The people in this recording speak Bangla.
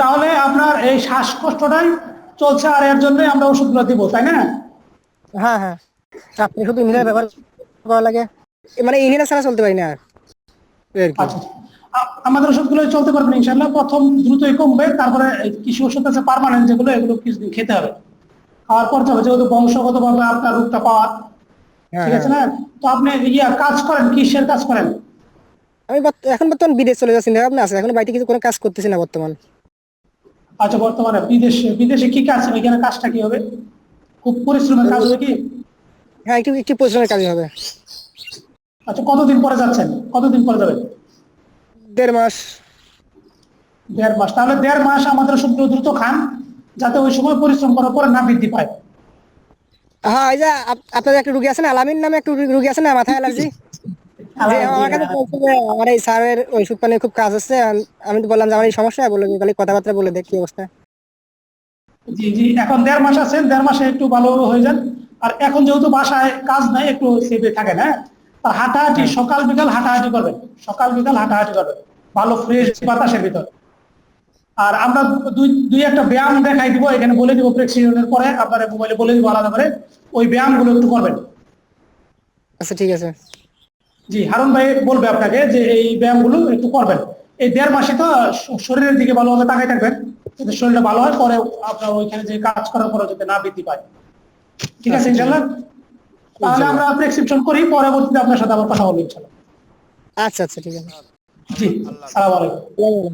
তাহলে আপনার এই শ্বাসকষ্টটাই চলছে আর এর জন্য আমরা ওষুধগুলো দিব তাই না? হ্যাঁ হ্যাঁ। আপনি শুধু ইনহেলার ব্যবহার করা লাগে। মানে ইনহেলার ছাড়া চলতে পারি না আর। আচ্ছা আমাদের ওষুধগুলো চলতে পারবেন ইনশাল্লাহ প্রথম দ্রুতই কমবে তারপরে কিছু ওষুধ আছে পার্মানেন্ট যেগুলো এগুলো কিছুদিন খেতে হবে। খাওয়ার পর যাবে যেহেতু বংশগতভাবে আপনার রোগটা পাওয়া হ্যাঁ, ঠিক আছে না? তো আপনি ইয়া কাজ করেন কিসের কাজ করেন? আমি এখন বর্তমান বিদেশ চলে যাচ্ছি চিন্তা ভাবনা আছে এখন বাড়িতে কিছু কোনো কাজ করতেছি না বর্তমান। আচ্ছা বর্তমানে বিদেশে বিদেশে কি কাজ এখানে কাজটা কি হবে? খুব পরিশ্রমের কাজ হবে কি? হ্যাঁ একটু একটু পরিশ্রমের কাজ হবে। আচ্ছা কতদিন পরে যাচ্ছেন? কতদিন পরে যাবেন? দেড় মাস। দেড় মাস। তাহলে দেড় মাস আমাদের ওষুধগুলো দ্রুত খান যাতে ওই সময় পরিশ্রম করার পরে না বৃদ্ধি পায়। হ্যাঁ এই যে আপনাদের একটা রুগী আছে না? আলামিন নামে একটা রুগী- আছে না? মাথায় অ্যালার্জি? আমার কাছে বলছে যে আমার এই স্যারের ওষুধ পানি খুব কাজ হচ্ছে আম- তো বললাম যে আমার এই সমস্যা বলে খালি কথাবার্তা বলে দেখ কি অবস্থা। জি জি এখন দেড় মাস আছেন দেড় মাসে একটু ভালো হয়ে যান। আর এখন যেহেতু বাসায় কাজ নাই একটু সেভে থাকেন হ্যাঁ? আর হাঁটাহাঁটি সকাল বিকাল হাঁটাহাঁটি করবেন সকাল বিকাল হাঁটাহাঁটি করবেন ভালো ফ্রেশ বাতাসের ভিতর। আর আমরা দুই দুই একটা ব্যায়াম দেখাই দিব এখানে বলে দিব প্রেসক্রিপশনের পরে আপনার মোবাইলে বলে দিব আলাদা করে ওই ব্যায়ামগুলো একটু করবেন। আচ্ছা ঠিক আছে। জি হারুন ভাই বলবে আপনাকে যে এই ব্যায়ামগুলো একটু করবেন। এই দেড় মাসে তো শরীরের দিকে ভালোভাবে তাকাই থাকবেন যাতে শরীরটা ভালো হয় পরে আপনার ওইখানে যে কাজ করার পরে যাতে না বৃদ্ধি পায়। ঠিক আছে ইনশাল্লাহ? তাহলে আমরা প্রেসক্রিপশন করি পরবর্তীতে আপনার সাথে আবার কথা বলব ইনশাল্লাহ। আচ্ছা আচ্ছা ঠিক আছে। জি সালাম আসসালামু আলাইকুম।